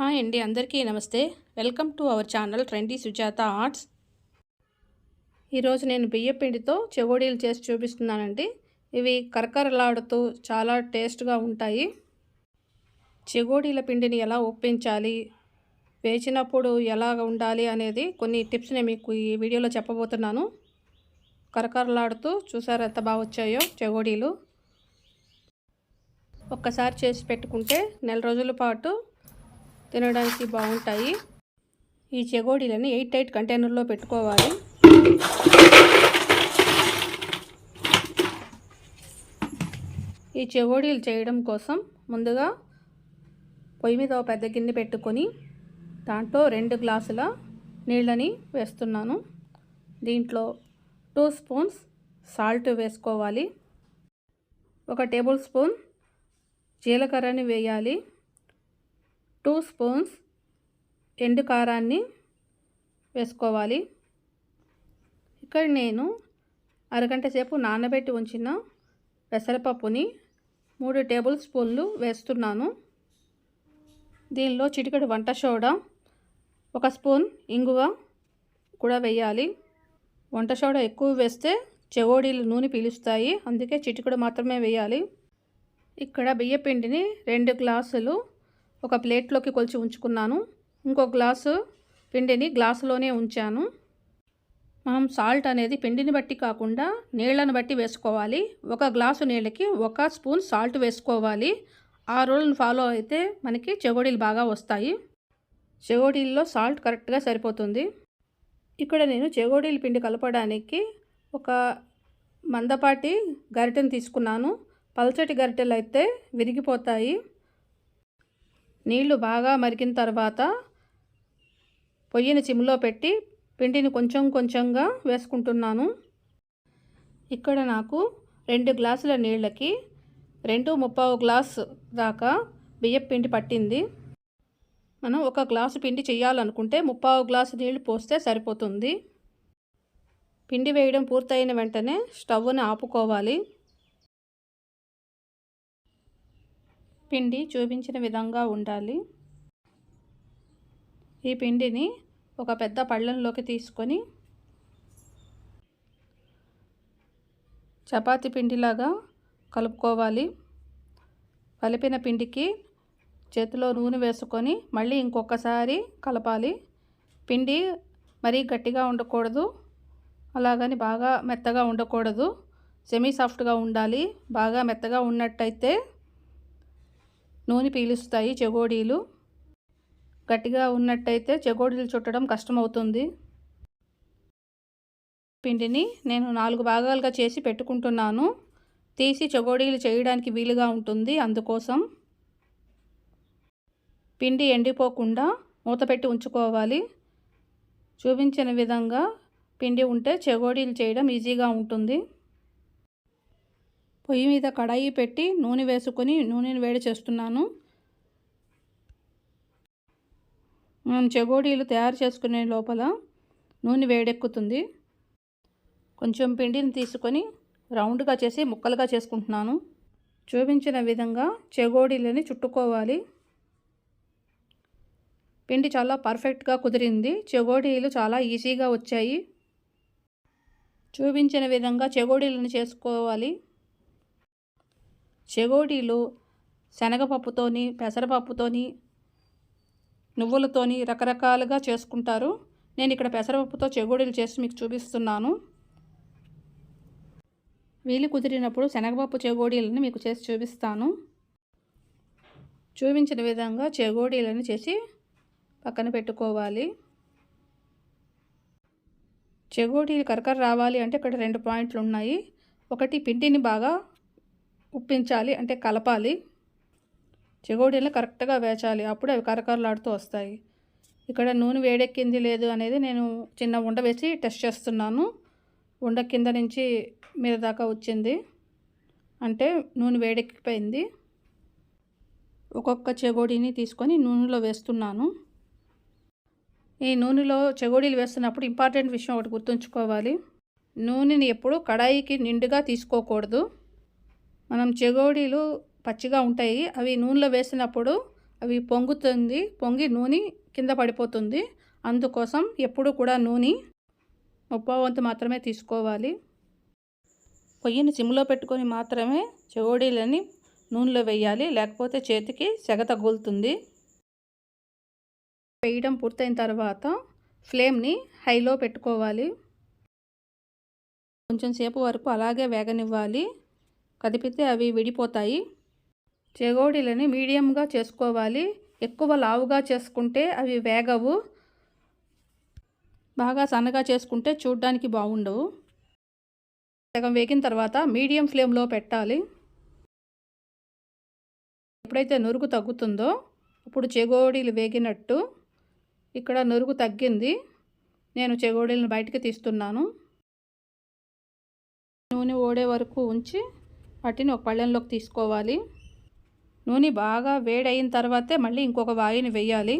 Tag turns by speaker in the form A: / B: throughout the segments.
A: Hi అండి అందరికీ నమస్తే. Welcome to our channel trendy Sujatha arts. ఈరోజు నేను బియ్యపిండితో చెవోడీలు చెగోడీలు చేసి చూపిస్తున్నానండి. ఇవి కరకరలాడుతూ చాలా టేస్ట్గా ఉంటాయి. చెగోడీల పిండిని ఎలా ఒప్పించాలి? వేచినప్పుడు ఎలా ఉండాలి అనేది కొన్ని టిప్స్ నేను మీకు ఈ వీడియోలో చెప్పబోతున్నాను. కరకరలాడుతూ చూసారు ఎంత బాగా వచ్చాయో చెగోడీలు ఒక్కసారి చేసి పెట్టుకుంటే నెల రోజుల పాటు తినడానికి బాగుంటాయి. ఈ చెగోడీలని ఎయిట్ ఎయిట్ కంటైనర్లో పెట్టుకోవాలి. ఈ చెగోడీలు చేయడం కోసం ముందుగా పొయ్యి మీద ఒక పెద్ద గిన్నె పెట్టుకొని దాంట్లో రెండు గ్లాసుల నీళ్ళని వేస్తున్నాను. దీంట్లో టూ స్పూన్స్ సాల్ట్ వేసుకోవాలి. ఒక టేబుల్ స్పూన్ జీలకర్రని వేయాలి. టూ స్పూన్స్ ఎండు కారాన్ని వేసుకోవాలి. ఇక్కడ నేను అరగంట సేపు నానబెట్టి ఉంచిన పెసరపప్పుని మూడు టేబుల్ స్పూన్లు వేస్తున్నాను. దీనిలో చిటికెడు వంట సోడా ఒక స్పూన్ ఇంగువ కూడా వేయాలి. వంట సోడా ఎక్కువ వేస్తే చెవోడీలు నూనె పీలుస్తాయి అందుకే చిటికెడు మాత్రమే వేయాలి. ఇక్కడ బియ్యపిండిని రెండు గ్లాసులు ఒక ప్లేట్లోకి కొలిచి ఉంచుకున్నాను. ఇంకో గ్లాసు పిండిని గ్లాసులోనే ఉంచాను. మనం సాల్ట్ అనేది పిండిని బట్టి కాకుండా నీళ్ళను బట్టి వేసుకోవాలి. ఒక గ్లాసు నీళ్ళకి ఒక స్పూన్ సాల్ట్ వేసుకోవాలి. ఆ రూల్ని ఫాలో అయితే మనకి చెగోడీలు బాగా వస్తాయి. చెగోడీల్లో సాల్ట్ కరెక్ట్గా సరిపోతుంది. ఇక్కడ నేను చెగోడీల పిండి కలపడానికి ఒక మందపాటి గరిటెను తీసుకున్నాను. పల్చటి గరిటెలు అయితే విరిగిపోతాయి. నీళ్ళు బాగా మరిగిన తర్వాత పొయ్యిని చిమ్లో పెట్టి పిండిని కొంచెం కొంచెంగా వేసుకుంటున్నాను. ఇక్కడ నాకు రెండు గ్లాసుల నీళ్ళకి రెండు ముప్పావు గ్లాస్ దాకా బియ్యం పిండి పట్టింది. మనం ఒక గ్లాసు పిండి చేయాలనుకుంటే ముప్పావు గ్లాసు నీళ్ళు పోస్తే సరిపోతుంది. పిండి వేయడం పూర్తయిన వెంటనే స్టవ్ని ఆపుకోవాలి. పిండి చూపించిన విధంగా ఉండాలి. ఈ పిండిని ఒక పెద్ద పళ్ళంలోకి తీసుకొని చపాతి పిండిలాగా కలుపుకోవాలి. కలిపిన పిండికి చేతిలో నూనె వేసుకొని మళ్ళీ ఇంకొకసారి కలపాలి. పిండి మరీ గట్టిగా ఉండకూడదు. అలాగని బాగా మెత్తగా ఉండకూడదు. సెమీ సాఫ్ట్గా ఉండాలి. బాగా మెత్తగా ఉన్నట్టయితే నూనె పీలుస్తాయి చెగోడీలు. గట్టిగా ఉన్నట్టయితే చెగోడీలు చుట్టడం కష్టమవుతుంది. పిండిని నేను నాలుగు భాగాలుగా చేసి పెట్టుకుంటున్నాను. తీసి చెగోడీలు చేయడానికి వీలుగా ఉంటుంది. అందుకోసం పిండి ఎండిపోకుండా మూత పెట్టి ఉంచుకోవాలి. చూపించిన విధంగా పిండి ఉంటే చెగోడీలు చేయడం ఈజీగా ఉంటుంది. పొయ్యి మీద కడాయి పెట్టి నూనె వేసుకొని నూనెని వేడి చేస్తున్నాను. మనం చెగోడీలు తయారు చేసుకునే లోపల నూనె వేడెక్కుతుంది. కొంచెం పిండిని తీసుకొని రౌండ్గా చేసి ముక్కలుగా చేసుకుంటున్నాను. చూపించిన విధంగా చెగోడీలని చుట్టుకోవాలి. పిండి చాలా పర్ఫెక్ట్గా కుదిరింది. చెగోడీలు చాలా ఈజీగా వచ్చాయి. చూపించిన విధంగా చెగోడీలను చేసుకోవాలి. చెగోడీలు శనగపప్పుతోని పెసరపప్పుతోని నువ్వులతోని రకరకాలుగా చేసుకుంటారు. నేను ఇక్కడ పెసరపప్పుతో చెగోడీలు చేసి మీకు చూపిస్తున్నాను. వీలు కుదిరినప్పుడు శనగపప్పు చెగోడీలను మీకు చేసి చూపిస్తాను. చూపించిన విధంగా చెగోడీలను చేసి పక్కన పెట్టుకోవాలి. చెగోడీలు కరకర రావాలి అంటే ఇక్కడ రెండు పాయింట్లు ఉన్నాయి. ఒకటి పిండిని బాగా ఉప్పించాలి అంటే కలపాలి. చెగోడీలను కరెక్ట్గా వేచాలి. అప్పుడు అవి కరకరలాడుతూ వస్తాయి. ఇక్కడ నూనె వేడెక్కింది లేదు అనేది నేను చిన్న ఉండ వేసి టెస్ట్ చేస్తున్నాను. ఉండ కింద నుంచి మీద దాకా వచ్చింది. అంటే నూనె వేడెక్కిపోయింది. ఒక్కొక్క చెగోడీని తీసుకొని నూనెలో వేస్తున్నాను. ఈ నూనెలో చెగోడీలు వేస్తున్నప్పుడు ఇంపార్టెంట్ విషయం ఒకటి గుర్తుంచుకోవాలి. నూనెని ఎప్పుడు కడాయికి నిండుగా తీసుకోకూడదు. మనం చెగోడీలు పచ్చిగా ఉంటాయి అవి నూనెలో వేసినప్పుడు అవి పొంగుతుంది పొంగి నూనె కింద పడిపోతుంది. అందుకోసం ఎప్పుడు కూడా నూనె ముప్పై వంతు మాత్రమే తీసుకోవాలి. పొయ్యిని సిమ్లో పెట్టుకొని మాత్రమే చెగోడీలని నూనెలో వేయాలి లేకపోతే చేతికి సెగ తగులుతుంది. వేయడం పూర్తయిన తర్వాత ఫ్లేమ్ని హైలో పెట్టుకోవాలి. కొంచెం సేపు వరకు అలాగే వేగనివ్వాలి. కదిపితే అవి విడిపోతాయి. చెగోడీలని మీడియంగా చేసుకోవాలి. ఎక్కువ లావుగా చేసుకుంటే అవి వేగవు. బాగా సన్నగా చేసుకుంటే చూడ్డానికి బాగుండవు. సగం వేగిన తర్వాత మీడియం ఫ్లేమ్లో పెట్టాలి. ఎప్పుడైతే నురుగు తగ్గుతుందో ఇప్పుడు చెగోడీలు వేగినట్టు. ఇక్కడ నురుగు తగ్గింది. నేను చెగోడీలను బయటికి తీస్తున్నాను. నూనె ఓడే వరకు ఉంచి వాటిని ఒక పళ్ళెంలోకి తీసుకోవాలి. నూనె బాగా వేడయిన తర్వాతే మళ్ళీ ఇంకొక వాయిని వేయాలి.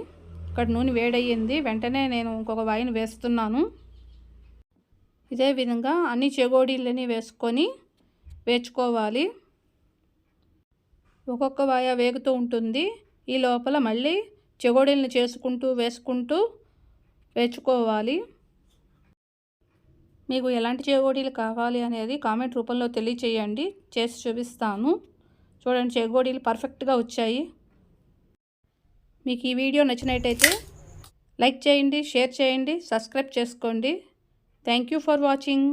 A: ఇక్కడ నూనె వేడయ్యింది. వెంటనే నేను ఇంకొక వాయిని వేస్తున్నాను. ఇదే విధంగా అన్ని చెగోడీలని వేసుకొని వేచుకోవాలి. ఒక్కొక్క వాయ వేగుతూ ఉంటుంది. ఈ లోపల మళ్ళీ చెగోడీలను చేసుకుంటూ వేసుకుంటూ వేచుకోవాలి. మీకు ఎలాంటి చెగోడీలు కావాలి అనేది కామెంట్ రూపంలో తెలియచేయండి. చేసి చూపిస్తాను. చూడండి చెగోడీలు పర్ఫెక్ట్గా వచ్చాయి. మీకు ఈ వీడియో నచ్చినట్టయితే లైక్ చేయండి షేర్ చేయండి సబ్స్క్రైబ్ చేసుకోండి. Thank you for watching.